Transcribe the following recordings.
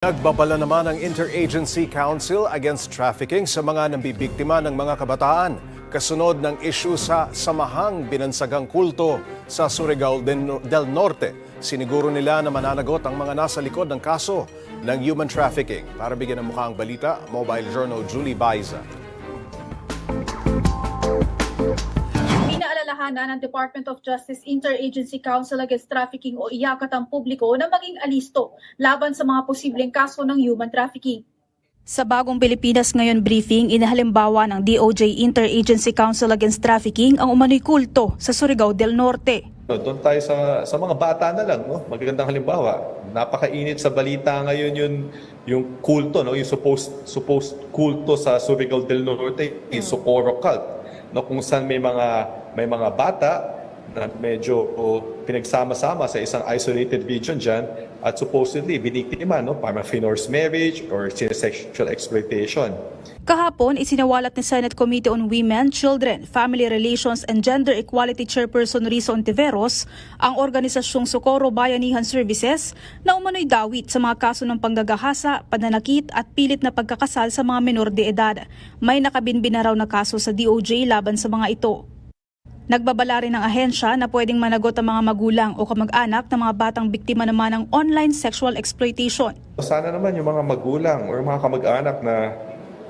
Nagbabala naman ang Interagency Council Against Trafficking sa mga nambibiktima ng mga kabataan kasunod ng issue sa samahang binansagang kulto sa Surigao del Norte. Siniguro nila na mananagot ang mga nasa likod ng kaso ng human trafficking. Para bigyan ng mukha ang balita, Mobile Journal Julie Baiza. Pinaalalahanan ng Department of Justice Interagency Council Against Trafficking o iyakat ang publiko na maging alisto laban sa mga posibleng kaso ng human trafficking. Sa bagong Pilipinas Ngayon briefing, inahalimbawa ng DOJ Interagency Council Against Trafficking ang umano'y kulto sa Surigao del Norte. No, doon tayo sa, sa mga bata na lang, no? magagandang halimbawa. Napakainit sa balita ngayon yun, yung kulto, no? yung supposed, supposed kulto sa Surigao del Norte, yung Socorro cult, no? kung saan may mga, may mga bata na medyo oh, pinagsama-sama sa isang isolated region dyan at supposedly biniktima, no? parang forced marriage or sexual exploitation. Kahapon, isinawalat ni Senate Committee on Women, Children, Family Relations and Gender Equality Chairperson Rizo Ontiveros ang organisasyong Socorro Bayanihan Services na umano'y dawit sa mga kaso ng panggagahasa, pananakit at pilit na pagkakasal sa mga menor de edad. May nakabinbin na kaso sa DOJ laban sa mga ito. Nagbabala rin ng ahensya na pwedeng managot ang mga magulang o kamag-anak ng mga batang biktima naman ng online sexual exploitation. Sana naman yung mga magulang or mga kamag-anak na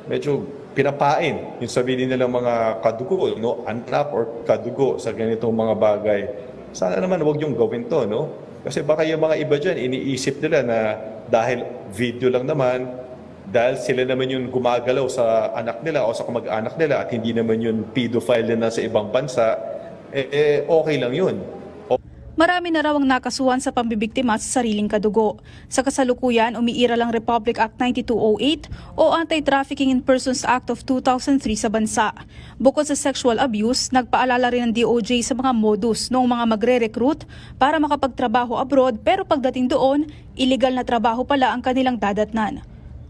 medyo pinapain yung sabihin nilang mga kadugo, no? anak or kadugo sa ganitong mga bagay. Sana naman wag yung gawin to, no? Kasi baka yung mga iba dyan, iniisip nila na dahil video lang naman, dahil sila naman yung gumagalaw sa anak nila o sa kamag-anak nila at hindi naman yung pedophile na nasa ibang bansa, eh, eh okay lang yun. Marami na raw ang nakasuhan sa pambibiktima sa sariling kadugo. Sa kasalukuyan, umiira lang Republic Act 9208 o Anti-Trafficking in Persons Act of 2003 sa bansa. Bukod sa sexual abuse, nagpaalala rin ng DOJ sa mga modus noong mga magre-recruit para makapagtrabaho abroad pero pagdating doon, illegal na trabaho pala ang kanilang dadatnan.